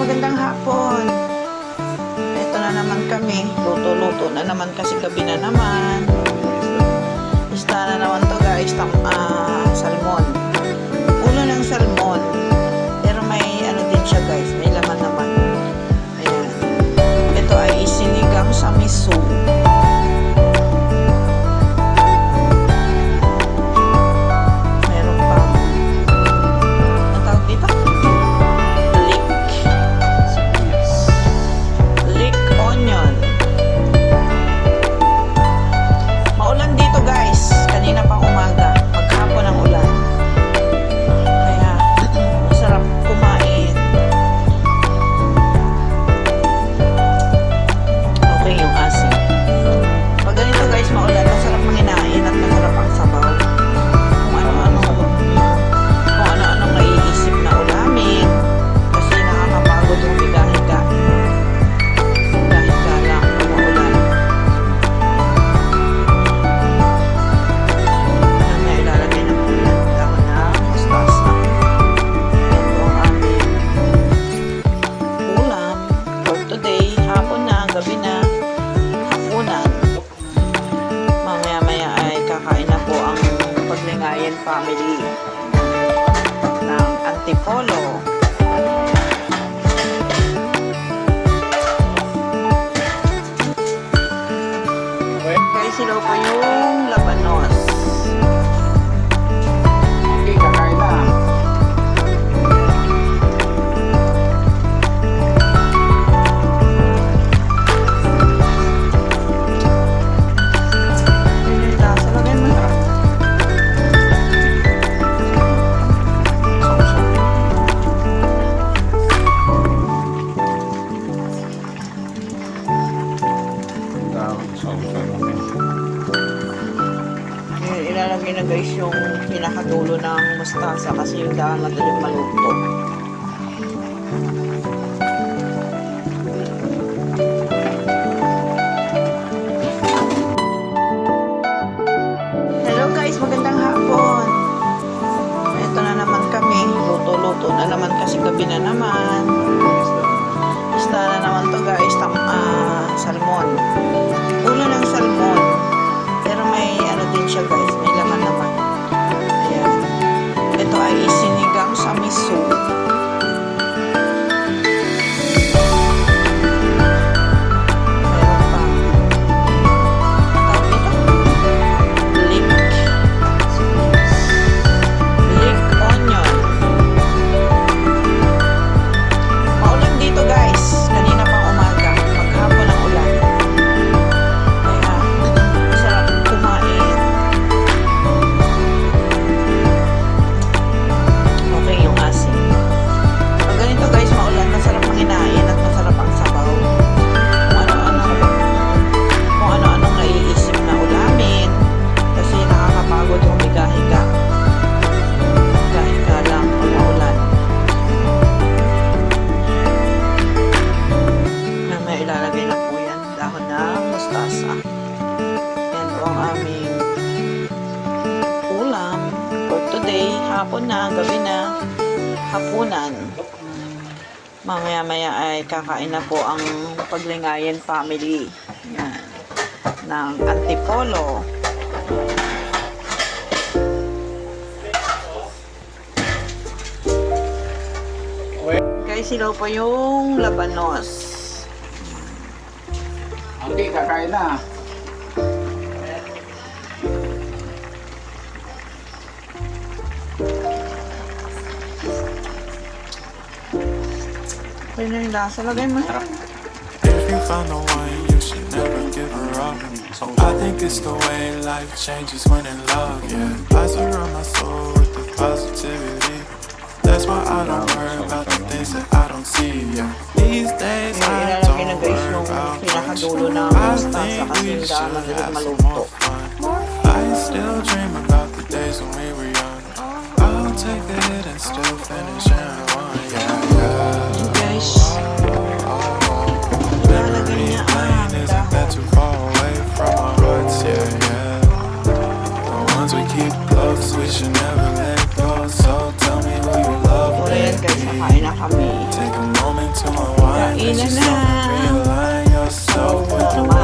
magandang hapon. Ito na naman kami. Luto-luto na naman kasi gabi na naman. Isda na naman to guys. Tam, ah, paglingayen family ng Antipolo. Guys, sila po yung Tawag sa Yun, ilalagay na guys yung pinakadulo ng mustasa kasi yung daan madaling maluto. Shall go. Mustasa. Yan po ang aming ulam for today. Hapon na, gabi na, hapunan. Mamaya-maya ay kakain na po ang paglingayen family. Yan. Ng Antipolo. Guys, sila po yung labanos. Okay, kakain na. Okay na yung lasa. Lagay mo na. If you found the one, you should never give her up. I think it's the way life changes when in love, yeah. I I think we should have some more fun. I still dream about the days when we were young. I'll take the hit and still finish in one, yeah, yeah. Yung guys, ang Lane isn't that too far away from our hearts? Yeah, yeah. The ones we keep close, we should never let go. So tell me who you love, ayan guys, nakain na kami. Take a moment to unwind. Let's just na so well.